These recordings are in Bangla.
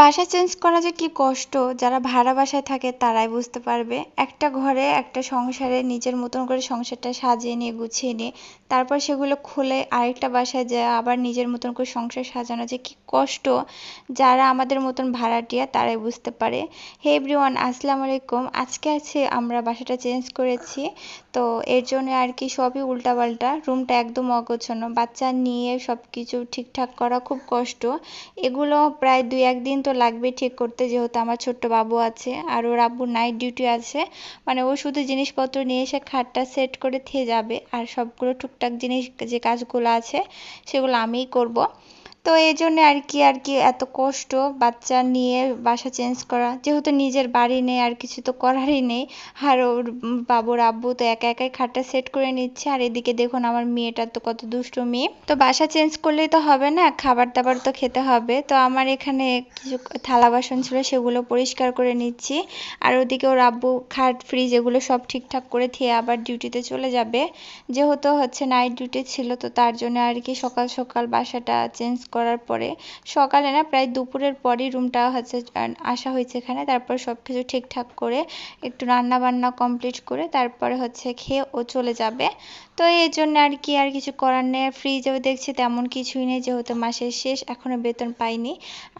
বাসা চেঞ্জ করা যে কি কষ্ট, যারা ভাড়া বাসায় থাকে তারাই বুঝতে পারবে। একটা ঘরে একটা সংসারে নিজের মতন করে সংসারটা সাজিয়ে নিয়ে, গুছিয়ে নিয়ে, তারপর সেগুলো খুলে আরেকটা বাসায় যায় আবার নিজের মতন করে সংসার সাজানো যে কি কষ্ট, যারা আমাদের মতন ভাড়াটিয়া তারাই বুঝতে পারে। হে এভরিওয়ান, আসসালামু আলাইকুম। আজকে আছে আমরা বাসাটা চেঞ্জ করেছি, তো এর জন্য আর কি সবই উল্টাপাল্টা। রুমটা একদম অগোছানো, বাচ্চা নিয়ে সব কিছু ঠিকঠাক করা খুব কষ্ট। এগুলো প্রায় দুই একদিন তো লাগবে ঠিক করতে, যেহেতু আমার ছোট্ট বাবু আছে আর ওর আব্বুর নাইট ডিউটি আছে। মানে ও শুধু জিনিসপত্র নিয়ে এসে খাটটা সেট করে থেয়ে যাবে আর সবগুলো টুকটাক জিনিস যে কাজগুলো আছে সেগুলো আমিই করব। তো এই জন্য আর কি আর কি এত কষ্ট বাচ্চা নিয়ে বাসা চেঞ্জ করা। যেহেতু নিজের বাড়ি নেই, আর কিছু তো করারই নেই, আর ওর বাবুর আব্বু তো একা একাই খাটটা সেট করে নিচ্ছে। আর এদিকে দেখুন আমার মেয়েটার তো কত দুষ্টু মেয়ে। তো বাসা চেঞ্জ করলেই তো হবে না খাবার দাবার তো খেতে হবে। তো আমার এখানে কিছু থালা বাসন ছিল, সেগুলো পরিষ্কার করে নিচ্ছি। আর ওদিকে ওর আব্বু খাট ফ্রিজ এগুলো সব ঠিকঠাক করে খেয়ে আবার ডিউটিতে চলে যাবে। যেহেতু হচ্ছে নাইট ডিউটি ছিল, তো তার জন্য আর কি সকাল সকাল বাসাটা চেঞ্জ করার পরে সকালে না প্রায় দুপুরের পরই রুমটা হচ্ছে আসা হয়েছে এখানে। তারপর সব কিছু ঠিকঠাক করে একটু রান্না বান্না কমপ্লিট করে তারপরে হচ্ছে খেয়ে ও চলে যাবে। তো এই জন্য আর কি আর কিছু করার নেই। ফ্রিজেও দেখছি তেমন কিছুই নেই, যেহেতু মাসের শেষ এখনও বেতন পাইনি।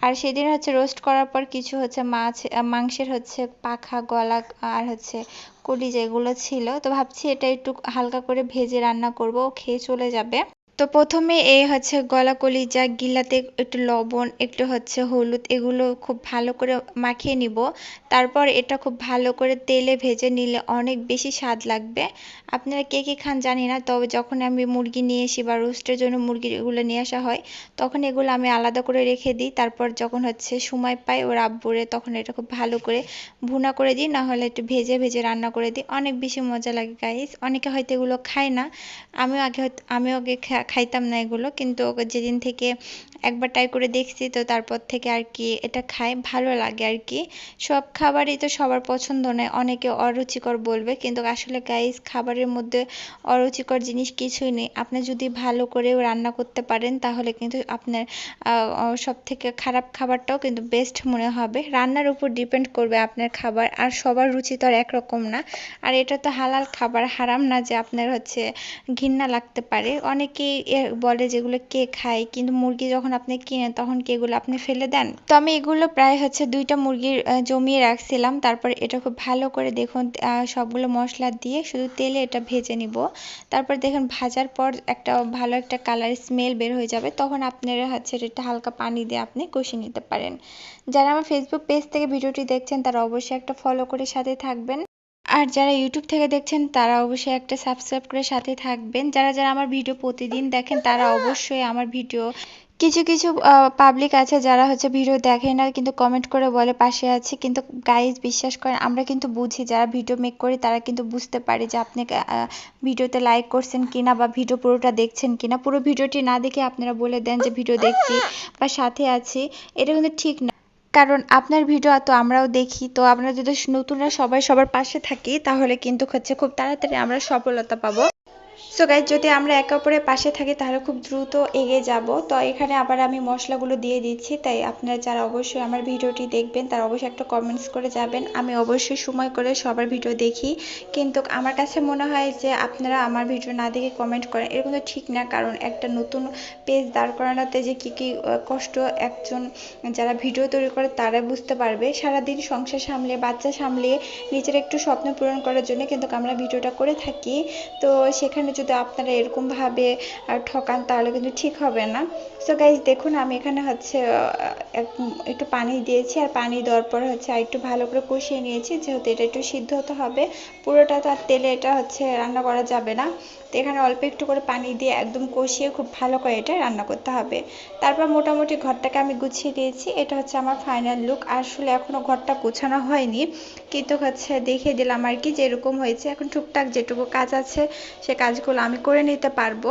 আর সেদিন হচ্ছে রোস্ট করার পর কিছু হচ্ছে মাছ মাংসের হচ্ছে পাখা, গলা, আর হচ্ছে কলিজা এগুলো ছিল। তো ভাবছি এটা একটু হালকা করে ভেজে রান্না করব খেয়ে চলে যাবে। তো প্রথমে এই হচ্ছে গলা কলিজা, গিলাতে একটু লবণ, একটু হচ্ছে হলুদ, এগুলো খুব ভালো করে মাখিয়ে নিব। তারপর এটা খুব ভালো করে তেলে ভেজে নিলে অনেক বেশি স্বাদ লাগবে। আপনারা কে কে খান জানি না, তবে যখন আমি মুরগি নিয়ে আসি বা রোস্টের জন্য মুরগিগুলো নিয়ে আসা হয়, তখন এগুলো আমি আলাদা করে রেখে দিই। তারপর যখন হচ্ছে সময় পাই ওর আব্বুরে, তখন এটা খুব ভালো করে ভুনা করে দিই না হলে একটু ভেজে ভেজে রান্না করে দিই। অনেক বেশি মজা লাগে গাইস অনেকে হয়তো এগুলো খায় না। আমিও আগে আমিও আগে খাইতাম না এগুলো। কিন্তু যেদিন থেকে একবার ট্রাই করে দেখছি, তো তারপর থেকে আর কি এটা খাই, ভালো লাগে আর কি। সব খাবারই তো সবার পছন্দ নয়, অনেকে অরুচিকর বলবে, কিন্তু আসলে গাইস খাবারের মধ্যে অরুচিকর জিনিস কিছুই নেই। আপনি যদি ভালো করেও রান্না করতে পারেন, তাহলে কিন্তু আপনার সব থেকে খারাপ খাবারটাও কিন্তু বেস্ট মনে হবে। রান্নার উপর ডিপেন্ড করবে আপনার খাবার, আর সবার রুচি তো আর একরকম না। আর এটা তো হালাল খাবার, হারাম না যে আপনার হচ্ছে ঘৃণা লাগতে পারে। অনেকেই বলে যেগুলো কে খায়, কিন্তু মুরগি যখন আপনি কিনেন, তখন কি এগুলো আপনি ফেলে দেন? তো আমি এগুলো প্রায় হচ্ছে দুইটা মুরগির জমিয়ে রাখছিলাম। তারপর এটা খুব ভালো করে দেখুন সবগুলো মশলা দিয়ে শুধু তেলে এটা ভেজে নিব। তারপর দেখুন, ভাজার পর একটা ভালো একটা কালার স্মেল বের হয়ে যাবে। তখন আপনারা হচ্ছে এটা হালকা পানি দিয়ে আপনি কষিয়ে নিতে পারেন। যারা আমার ফেসবুক পেজ থেকে ভিডিওটি দেখছেন, তারা অবশ্যই একটা ফলো করে সাথে থাকবেন। আর যারা ইউটিউব থেকে দেখছেন, তারা অবশ্যই একটা সাবস্ক্রাইব করে সাথে থাকবেন। যারা যারা আমার ভিডিও প্রতিদিন দেখেন, তারা অবশ্যই আমার ভিডিও কিছু কিছু পাবলিক আছে যারা হচ্ছে ভিডিও দেখে না কিন্তু কমেন্ট করে বলে পাশে আছে। কিন্তু গাইজ বিশ্বাস করেন, আমরা কিন্তু বুঝি যারা ভিডিও মেক করি, তারা কিন্তু বুঝতে পারি যে আপনি ভিডিওতে লাইক করছেন কিনা বা ভিডিও পুরোটা দেখছেন কিনা। পুরো ভিডিওটি না দেখে আপনারা বলে দেন যে ভিডিও দেখছি বা সাথে আছি। এটা কিন্তু ঠিক না। কারণ আপনার ভিডিও তো আমরাও দেখি, তো আমরা যদি নতুনরা সবাই সবার পাশে থাকি, তাহলে কিন্তু হচ্ছে খুব তাড়াতাড়ি আমরা সফলতা পাবো। সো গাইজ যদি আমরা একে অপরের পাশে থাকি, তাহলে খুব দ্রুত এগিয়ে যাব। তো এখানে আবার আমি মশলাগুলো দিয়ে দিচ্ছি, তাই আপনারা যারা অবশ্যই আমার ভিডিওটি দেখবেন, তারা অবশ্যই একটা কমেন্টস করে যাবেন। আমি অবশ্যই সময় করে সবার ভিডিও দেখি। কিন্তু আমার কাছে মনে হয় যে আপনারা আমার ভিডিও না দেখে কমেন্ট করেন, এরকম তো ঠিক না। কারণ একটা নতুন পেজ দাঁড় করানোতে যে কী কী কষ্ট একজন যারা ভিডিও তৈরি করে, তারা বুঝতে পারবে। সারাদিন সংসার সামলে বাচ্চা সামলে নিজের একটু স্বপ্ন পূরণ করার জন্য কিন্তু আমরা ভিডিওটা করে থাকি। তো সেখানে যদি আপনারা এরকমভাবে ঠকান তাহলে কিন্তু ঠিক হবে না। সো গাইজ দেখুন, আমি এখানে হচ্ছে একটু পানি দিয়েছি আর পানি দেওয়ার পর হচ্ছে আর একটু ভালো করে কষিয়ে নিয়েছি, যেহেতু এটা একটু সিদ্ধ হতে হবে। পুরোটা তো আর তেলে এটা হচ্ছে রান্না করা যাবে না। তো এখানে অল্প একটু করে পানি দিয়ে একদম কষিয়ে খুব ভালো করে এটা রান্না করতে হবে। তারপর মোটামুটি ঘরটাকে আমি গুছিয়ে দিয়েছি। এটা হচ্ছে আমার ফাইনাল লুক আসলে এখনও ঘরটা গোছানো হয়নি। কিন্তু হচ্ছে দেখিয়ে দিলাম আর কি, যেরকম হয়েছে। এখন টুকটাক যেটুকু কাজ আছে, সে কাজগুলো আমি করে নিতে পারব।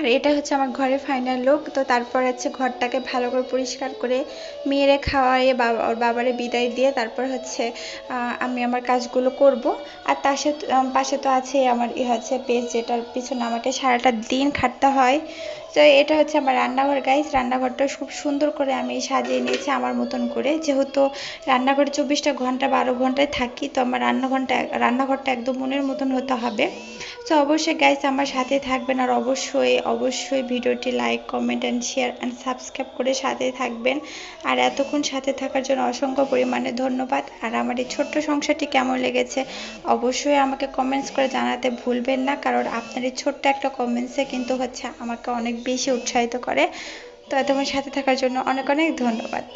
আর এটা হচ্ছে আমার ঘরে ফাইনাল লুক তো তারপর হচ্ছে ঘরটাকে ভালো করে পরিষ্কার করে মেয়েরে খাওয়াইয়ে বাবা ওর বাবারে বিদায় দিয়ে তারপর হচ্ছে আমি আমার কাজগুলো করব। আর তার সাথে পাশে তো আছে আমার হচ্ছে পেজ যেটার পিছনে আমাকে সারাটা দিন খাটতে হয়। তো এটা হচ্ছে আমার রান্নাঘর গাইস রান্নাঘরটা খুব সুন্দর করে আমি সাজিয়ে নিয়েছি আমার মতন করে। যেহেতু রান্নাঘরে চব্বিশটা ঘণ্টা, বারো ঘন্টায় থাকি, তো আমার রান্নাঘরটা রান্নাঘরটা একদম মনের মতন হতে হবে। তো অবশ্যই গাইস আমার সাথে থাকবেন আর অবশ্যই অবশ্যই ভিডিওটি like comment and share and subscribe করে সাথে থাকবেন। আর এতক্ষণ সাথে থাকার জন্য অসংখ্য পরিমাণে ধন্যবাদ। আর আমার এই ছোট্ট সংসারটি কেমন লেগেছে, অবশ্যই আমাকে কমেন্টস করে জানাতে ভুলবেন না, কারণ আপনার এই ছোট্ট একটা কমেন্টসে কিন্তু হচ্ছে আমাকে অনেক বেশি উৎসাহিত করে। তো তোমার সাথে থাকার জন্য অনেক অনেক ধন্যবাদ।